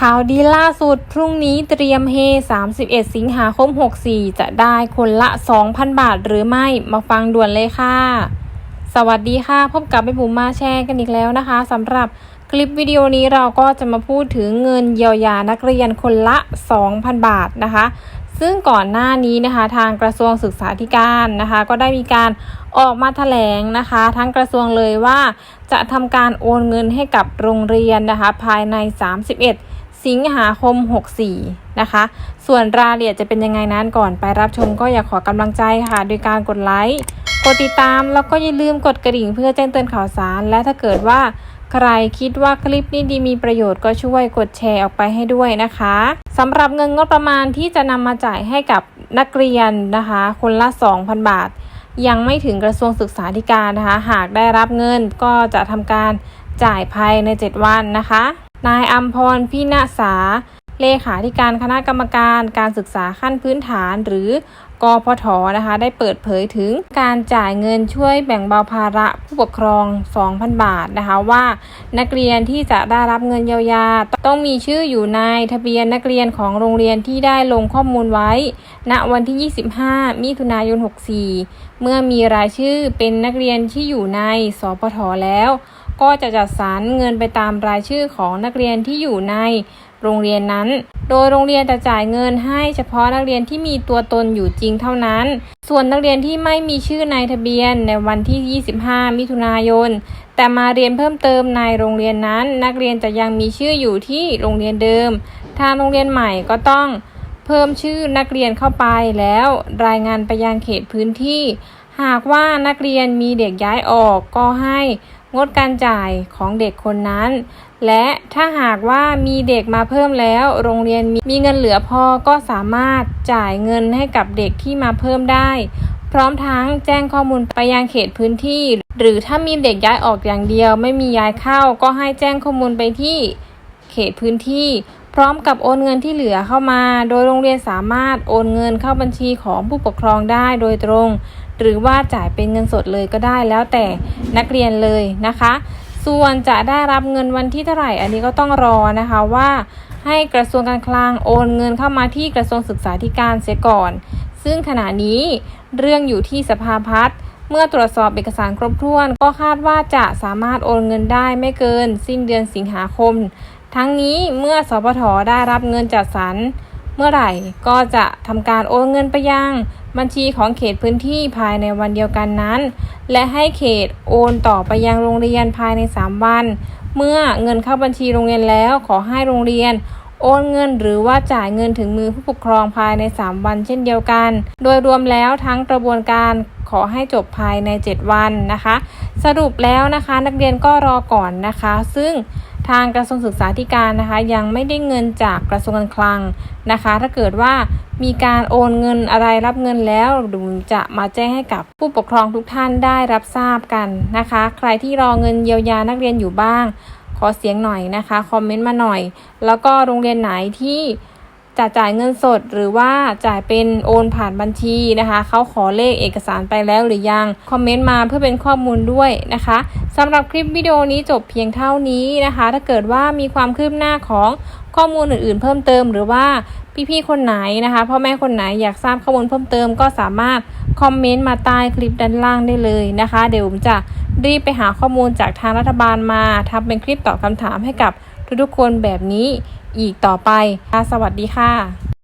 ข่าวดีล่าสุด พรุ่งนี้เตรียมเฮ 31 สิงหาคม 64 จะได้คนละ 2,000 บาทหรือไม่มาฟังด่วนเลยค่ะ สวัสดีค่ะ พบกับแม่บุ๋มมาแชร์กันอีกแล้วนะคะสำหรับคลิปวิดีโอนี้เราก็จะมาพูดถึงเงินเยียวยานักเรียนคนละ 2,000 บาทนะคะ ซึ่งก่อนหน้านี้นะคะทางกระทรวงศึกษาธิการนะคะ ก็ได้มีการออกมาแถลงนะคะ ทั้งกระทรวงเลยว่าจะทำการโอนเงินให้กับโรงเรียนนะคะ ภายใน 31 สิงหาคม 64 นะคะ ส่วนรายละเอียดจะเป็นยังไงนั้นก่อนไปรับชมก็อยากขอกำลังใจค่ะ โดยการกดไลค์ กดติดตามแล้วก็อย่าลืมกดกระดิ่งเพื่อแจ้งเตือนข่าวสาร และถ้าเกิดว่าใครคิดว่าคลิปนี้ดีมีประโยชน์ก็ช่วยกดแชร์ออกไปให้ด้วยนะคะสำหรับเงินงบประมาณที่จะนำมาจ่ายให้กับนักเรียนนะคะ คนละ 2,000 บาท ยังไม่ถึงกระทรวงศึกษาธิการนะคะ หากได้รับเงินก็จะทำการจ่ายภายใน 7 วันนะคะ นายอัมพรพินาสา เลขาธิการคณะกรรมการการศึกษาขั้นพื้นฐานหรือกพทนะคะ ได้เปิดเผยถึงการจ่ายเงินช่วยแบ่งเบาภาระผู้ปกครอง 2,000 บาทนะคะว่านักเรียนที่จะได้รับเงินเยียวยา ต้องมีชื่ออยู่ในทะเบียนนักเรียนของโรงเรียนที่ได้ลงข้อมูลไว้ ณวันที่ 25 มิถุนายน 64 เมื่อมีรายชื่อเป็นนักเรียนที่อยู่ในสพทแล้ว ก็จะจัดสรรเงินไปตามรายชื่อของนักเรียนที่อยู่ในโรงเรียนนั้น โดยโรงเรียนจะจ่ายเงินให้เฉพาะนักเรียนที่มีตัวตนอยู่จริงเท่านั้น ส่วนนักเรียนที่ไม่มีชื่อในทะเบียนในวันที่ 25 มิถุนายน แต่มาเรียนเพิ่มเติมในโรงเรียนนั้น นักเรียนจะยังมีชื่ออยู่ที่โรงเรียนเดิม ทางโรงเรียนใหม่ก็ต้องเพิ่มชื่อนักเรียนเข้าไปแล้วรายงานไปยังเขตพื้นที่ หากว่านักเรียนมีเด็กย้ายออกก็ให้ งดการจ่ายของเด็กคนนั้น และถ้าหากว่ามีเด็กมาเพิ่มแล้ว โรงเรียนมีเงินเหลือพอก็สามารถจ่ายเงินให้กับเด็กที่มาเพิ่มได้ พร้อมทั้งแจ้งข้อมูลไปยังเขตพื้นที่ หรือถ้ามีเด็กย้ายออกอย่างเดียว ไม่มีย้ายเข้าก็ให้แจ้งข้อมูลไปที่เขตพื้นที่ พร้อมกับโอนเงินที่เหลือเข้ามา โดยโรงเรียนสามารถโอนเงินเข้าบัญชีของผู้ปกครองได้โดยตรง หรือว่าจ่ายเป็นเงินสดเลยก็ได้แล้วแต่ นักเรียนเลยนะคะ ส่วนจะได้รับเงินวันที่เท่าไหร่ อันนี้ก็ต้องรอนะคะว่าให้กระทรวงการคลังโอนเงินเข้ามาที่กระทรวงศึกษาธิการเสียก่อน ซึ่งขณะนี้เรื่องอยู่ที่สภาพัฒน์เมื่อตรวจสอบเอกสารครบถ้วน ก็คาดว่าจะสามารถโอนเงินได้ไม่เกิน สิ้นเดือนสิงหาคม ทั้งนี้เมื่อสปทได้รับเงินจัดสรรเมื่อไหร่ก็จะทำการโอนเงินไปยัง บัญชีของเขตพื้นที่ภายในวันเดียวกันนั้น และให้เขตโอนต่อไปยังโรงเรียนภายใน 3 วัน เมื่อเงินเข้าบัญชีโรงเรียนแล้วขอให้โรงเรียน โอนเงินหรือว่าจ่ายเงินถึงมือผู้ปกครองภายใน 3 วันเช่นเดียวกัน โดยรวมแล้วทั้งกระบวนการขอให้จบภายใน 7 วันนะคะ สรุปแล้วนะคะนักเรียนก็รอก่อนนะคะ ซึ่ง ทางกระทรวงศึกษาธิการนะคะ ยังไม่ได้เงินจากกระทรวงการคลังนะคะ ถ้าเกิดว่ามีการโอนเงินอะไรรับเงินแล้วดูจะมาแจ้งให้กับผู้ปกครองทุกท่านได้รับทราบกันนะคะ ใครที่รอเงินเยียวยานักเรียนอยู่บ้าง ขอเสียงหน่อยนะคะคอมเมนต์มาหน่อย แล้วก็โรงเรียนไหนที่ จะจ่ายเงินสดหรือว่าจ่ายเป็นโอนผ่านบัญชีนะคะเขาขอเลขเอกสารไปแล้วหรือยัง คอมเมนต์มาเพื่อเป็นข้อมูลด้วยนะคะสำหรับคลิปวิดีโอนี้จบเพียงเท่านี้นะคะ ถ้าเกิดว่ามีความคืบหน้าของข้อมูลอื่นๆ เพิ่มเติมหรือว่าพี่ๆคนไหนนะคะพ่อแม่คนไหนอยากทราบข้อมูลเพิ่มเติมก็สามารถคอมเมนต์มาใต้คลิปด้านล่างได้เลยนะคะ เดี๋ยวผมจะรีบไปหาข้อมูลจากทางรัฐบาลมาทำเป็นคลิปตอบคำถามให้กับ ทุกๆคนแบบนี้อีกต่อไป สวัสดีค่ะ